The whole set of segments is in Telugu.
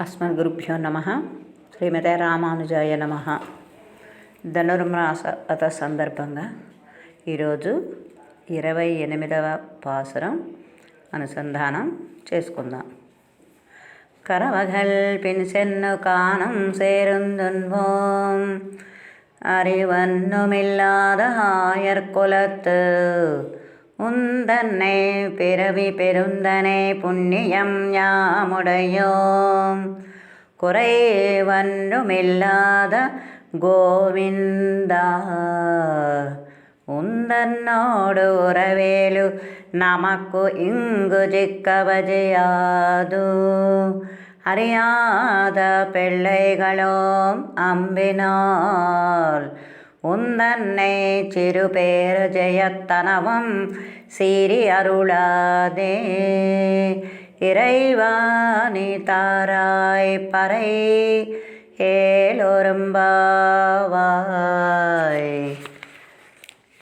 అస్మద్ గురుభ్యో నమ. శ్రీమత రామానుజాయ నమ. ధనుర్మాస అత సందర్భంగా ఈరోజు ఇరవై ఎనిమిదవ పాసరం అనుసంధానం చేసుకుందాం. కరవల్పిన్ సెన్ను కాణం సేరుందున్వో అరివన్నుమిల్లాదయర్ కులత్ உந்தன்னை பிறவி பெருந்தனை புண்ணியம் யாமுடையோம் குறை ஒன்றுமில்லாத கோவிந்தா ഉന്തന്നോട് ഉറവേലു നമുക്കു ഇങ്കു ചിക്കവജയാതു അറിയാത പിള്ളൈകളോം അമ്പിനോൾ உந்தன்னை சிறு பேரு ஜெயத்தனவும் சீரி அருளாதே இறைவாணி தாராய் பறை ఏలోరంబావాయ్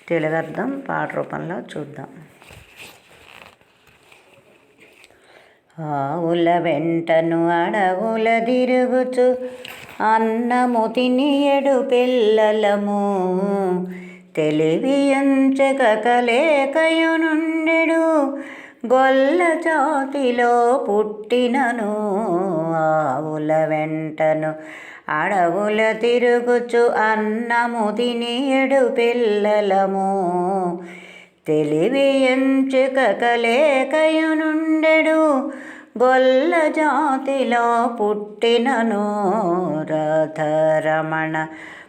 తెలుగర్థం పాట రూపంలో చూద్దాం ఆవుల వెంటను అడవుల తిరుగుచు అన్నము తినియడు పిల్లలము. తెలివి ఎంచక కలేకయునుండెడు గొల్ల జాతిలో పుట్టినను. ఆవుల వెంటను అడవుల తిరుగుచు అన్నము తినియడు పిల్లలము. తెలివి ఎంచుక కలేకయునుండెడు గొల్ల జాతిలో పుట్టినను రథరమణ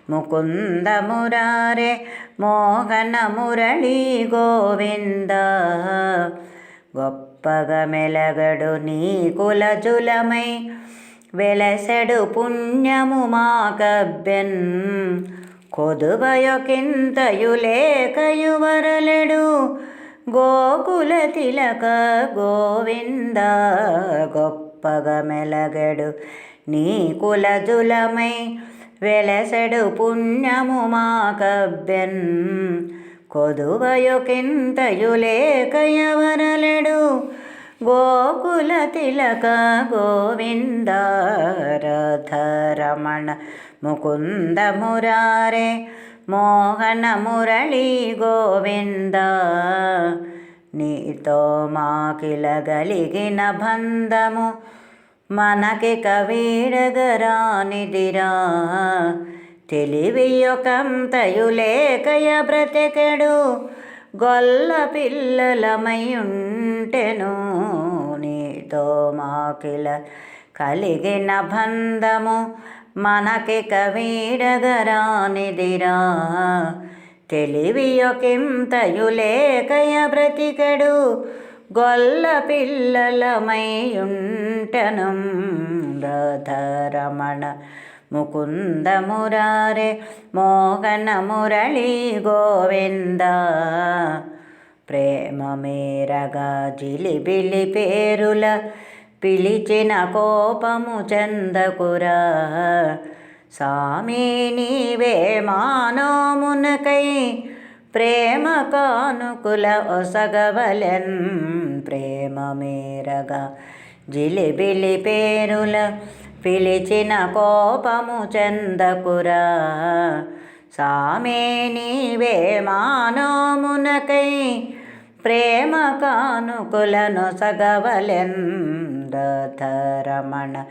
ముకుంద మురారే మోహన మురళీ గోవింద. గొప్పగా మెలగడు నీ కులజులమై వెలసెడు పుణ్యము మాకబ్బెన్ కొదువయొకింతయు లేకయు వరలెడు గోకుల తిలక గోవింద గొప్పగా మెలగడు నీ కులజులమై వెలసడు పుణ్యము మాకబ్బెన్ కొదువయొకింతయు ఎవరలడు? గోకుల తిలక గోవింద రథరమణ ముకుంద మురారే మోహన మురళీ గోవింద నీతో మాకిల గలిగిన బంధము మనకి కవీడగరానిదిరా. తెలివి లేకయ బ్రతికెడు గొల్ల పిల్లలమై ఉంటెను నీతో మాకిల కలిగిన బంధము మనకి కవీడగరానిదిరా తెలివియొకింతయు లేకయ బ్రతికెడు. గొల్ల పిల్లలమై ఉంటను రథరమణ ముకుంద మురారే మోగన మురళీ గోవింద. ప్రేమ మేరగా జిలిబిలి పేరుల పిలిచిన కోపము చందకురా. సామి నీవే మానోమునకై ప్రేమ కానుకుల ఒసగవలెన్ ప్రేమ మేరగా జిలిబిలి పేరుల పిలిచిన కోపము చందకురా. సామే నీవే మానోమునకై ప్రేమ కానుకులను సగవలెందరమణ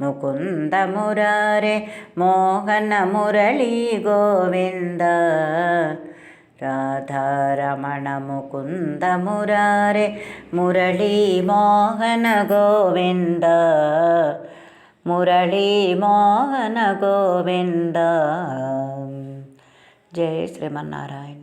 ముకుంద మురారే మోహన మురళీ గోవింద రాధారమణ ముకుంద మురారే మురళీ మోహన గోవింద మురళీ మోహన గోవింద. జై శ్రీమన్నారాయణ.